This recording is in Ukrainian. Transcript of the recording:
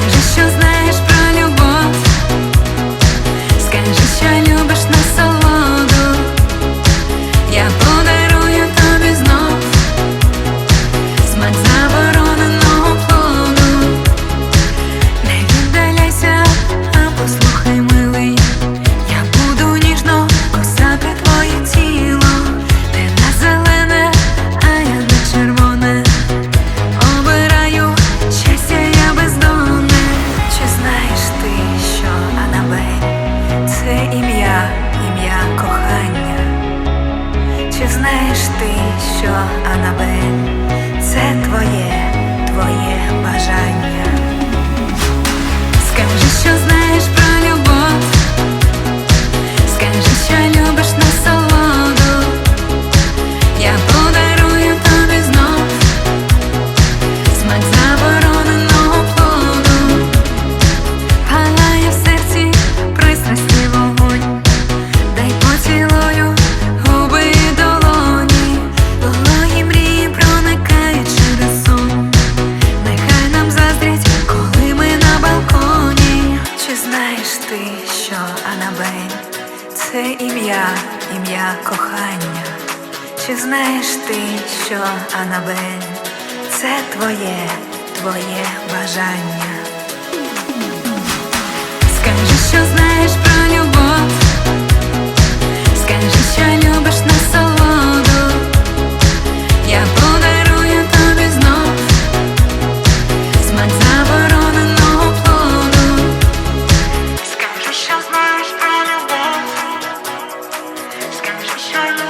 Поки що знаю знаєш ти, що Анабель це твоє. Знаєш ти, що Анабель це ім'я, ім'я кохання. Чи знаєш ти, що Анабель це твоє, твоє бажання? Скажи, що знаєш. I know.